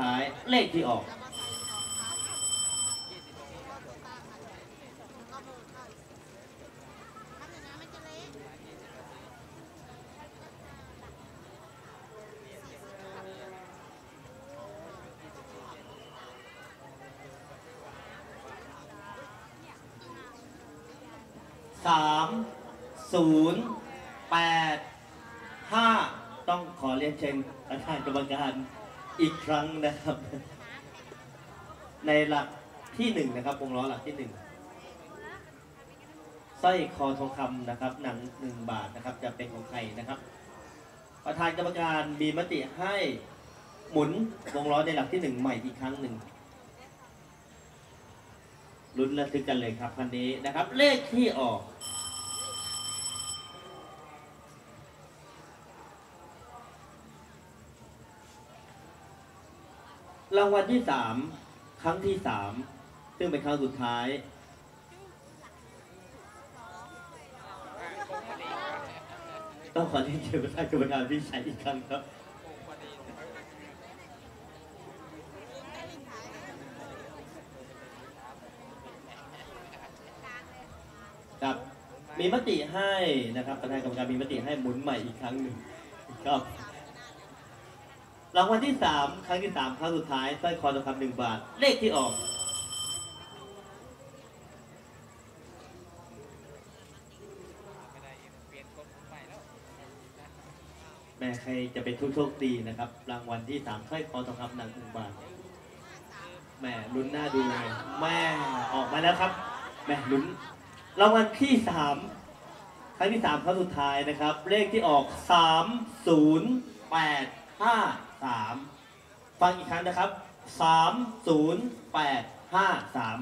ท้ายเลขที่ออก สามศูนย์แปดห้าต้องขอเรียนเชิญประธานกรรมการ อีกครั้งนะครับ ในหลักที่หนึ่งนะครับวงล้อหลักที่หนึ่งสร้อยคอทองคำนะครับ หนังหนึ่งบาทนะครับ จะเป็นของใครนะครับ ประธานกรรมการมีมติให้หมุนวงล้อในหลักที่หนึ่งใหม่อีกครั้งหนึ่งลุ้นระทึกกันเลยครับคันนี้นะครับ เลขที่ออก รางวัลที่สามครั้งที่สามซึ่งเป็นครั้งสุดท้าย ต้องขอเรียนเชิญประธานกรรมการพี่ชัยอีกครั้งครับครับมีมติให้นะครับประธานกรรมการมีมติให้หมุนใหม่อีกครั้งหนึ่งครับ รางวัลที่สามครั้งที่สามครั้งสุดท้ายสร้อยคอทองคำหนึ่งบาท เลขที่ออกแม่ใครจะเป็นผู้โชคดีนะครับ รางวัลที่สามสร้อยคอทองคำหนังหนึ่งบาทแม่ลุ้นหน้าดูเลยแม่ออกมาแล้วครับแม่ลุ้นรางวัลที่สามครั้งที่สามครั้งสุดท้ายนะครับ เลขที่ออกสามศูนย์แปดห้า สามฟังอีกครั้งนะครับสามศูนย์แปดห้าสาม